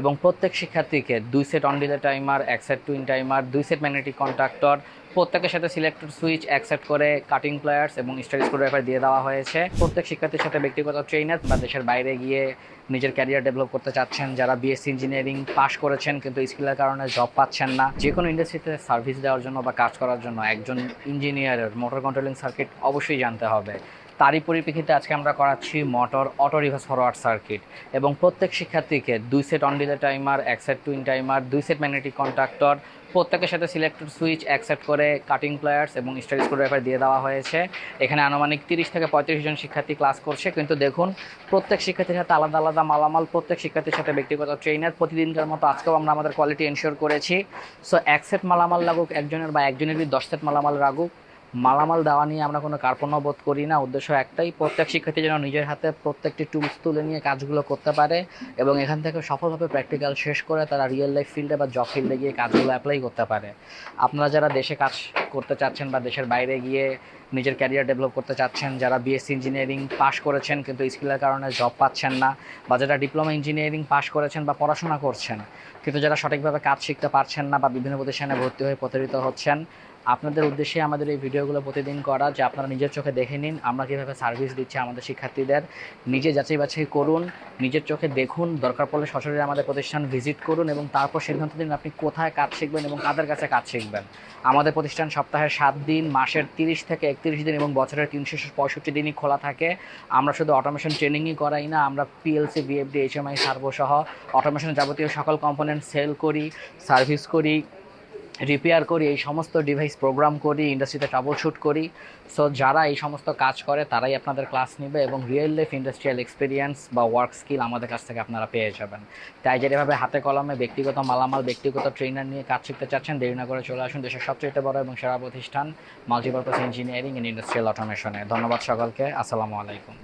এবং প্রত্যেক শিক্ষার্থীকে দুই সেট অন ডিলে টাইমার এক সেট টুইন টাইমার দুই সেট ম্যাগনেটিক কন্ট্রাক্টর প্রত্যেকের সাথে সিলেক্টর সুইচ অ্যাকসেপ্ট করে কাটিং প্লেয়ার্স এবং স্টাডি স্ক্রুড্রাইভার দিয়ে দেওয়া হয়েছে। প্রত্যেক শিক্ষার্থীর সাথে ব্যক্তিগত ট্রেনার বা দেশের বাইরে গিয়ে নিজের ক্যারিয়ার ডেভেলপ করতে চাচ্ছেন, যারা বিএসসি ইঞ্জিনিয়ারিং পাশ করেছেন কিন্তু স্কিলের কারণে জব পাচ্ছেন না। যে কোনো ইন্ডাস্ট্রিতে সার্ভিস দেওয়ার জন্য বা কাজ করার জন্য একজন ইঞ্জিনিয়ারের মোটর কন্ট্রোলিং সার্কিট অবশ্যই জানতে হবে। তারই পরিপ্রেক্ষিতে আজকে আমরা করাচ্ছি motor auto reverse forward circuit এবং প্রত্যেক শিক্ষার্থীকে দুই সেট অন টাইমার এক সেট টুইন টাইমার দুই সেট ম্যাগনেটিক কন্ট্রাক্টর প্রত্যেকের সাথে সিলেক্টর সুইচ অ্যাকসেপ্ট করে কাটিং প্লেয়ার্স এবং স্টাডি স্ক্রুড্রাইভার দিয়ে দেওয়া হয়েছে। এখানে আনুমানিক তিরিশ থেকে পঁয়ত্রিশ জন শিক্ষার্থী ক্লাস করছে। কিন্তু দেখুন, প্রত্যেক শিক্ষার্থীর সাথে আলাদা আলাদা মালামাল, প্রত্যেক শিক্ষার্থীর সাথে ব্যক্তিগত ট্রেনার প্রতিদিনকার মতো আজকেও আমরা আমাদের কোয়ালিটি এনশিওর করেছি। সো এক সেট মালামাল লাগুক, একজনের বা একজনেরই দশ সেট মালামাল লাগুক মালামাল দেওয়া নিয়ে আমরা কোনো কার্পণ্য বোধ করি না। উদ্দেশ্য একটাই, প্রত্যেক শিক্ষার্থী যেন নিজের হাতে প্রত্যেকটি টুলস তুলে নিয়ে কাজগুলো করতে পারে এবং এখান থেকে সফলভাবে প্র্যাকটিক্যাল শেষ করে তারা রিয়েল লাইফ ফিল্ডে বা জব ফিল্ডে গিয়ে কাজগুলো অ্যাপ্লাই করতে পারে। আপনারা যারা দেশে কাজ করতে চাচ্ছেন বা দেশের বাইরে গিয়ে নিজের ক্যারিয়ার ডেভেলপ করতে চাচ্ছেন, যারা বিএসসি ইঞ্জিনিয়ারিং পাশ করেছেন কিন্তু স্কিলের কারণে জব পাচ্ছেন না বা যারা ডিপ্লোমা ইঞ্জিনিয়ারিং পাশ করেছেন বা পড়াশোনা করছেন কিন্তু যারা সঠিকভাবে কাজ শিখতে পারছেন না বা বিভিন্ন প্রতিষ্ঠানে ভর্তি হয়ে প্রতারিত হচ্ছেন আপনাদের উদ্দেশ্যে আমাদের এই ভিডিওগুলো প্রতিদিন করা, যে আপনারা নিজের চোখে দেখে নিন, আমরা কীভাবে সার্ভিস দিচ্ছি আমাদের শিক্ষার্থীদের। নিজে যাচাই বাছাই করুন, নিজের চোখে দেখুন, দরকার পড়লে সরাসরি আমাদের প্রতিষ্ঠান ভিজিট করুন এবং তারপর সিদ্ধান্ত দিন আপনি কোথায় কাজ শিখবেন এবং কাদের কাছে কাজ শিখবেন। আমাদের প্রতিষ্ঠান সপ্তাহের সাত দিন, মাসের তিরিশ থেকে একত্রিশ দিন এবং বছরের তিনশো পঁয়ষট্টি দিনই খোলা থাকে। আমরা শুধু অটোমেশন ট্রেনিংই করাই না, আমরা পিএলসি বিএফডি এইচএমআই সার্ভো সহ অটোমেশনের যাবতীয় সকল কম্পোনেন্ট সেল করি সার্ভিস করি রিপেয়ার করি, এই সমস্ত ডিভাইস প্রোগ্রাম করি ইন্ডাস্ট্রিতে ট্রাবল শ্যুট করি। সো যারা এই সমস্ত কাজ করে, তারাই আপনাদের ক্লাস নেবে এবং রিয়েল লাইফ ইন্ডাস্ট্রিয়াল এক্সপিরিয়েন্স বা ওয়ার্ক স্কিল আমাদের কাছ থেকে আপনারা পেয়ে যাবেন। তাই যেভাবে হাতে কলমে ব্যক্তিগত মালামাল, ব্যক্তিগত ট্রেনার নিয়ে কাজ শিখতে চাচ্ছেন, দেরি না করে চলে আসুন দেশের সবচেয়ে বড় এবং সেরা প্রতিষ্ঠান মাল্টিপারপাস ইঞ্জিনিয়ারিং ইন ইন্ডাস্ট্রিয়াল অটোমেশনে ধন্যবাদ সকলকে। আসসালামু আলাইকুম।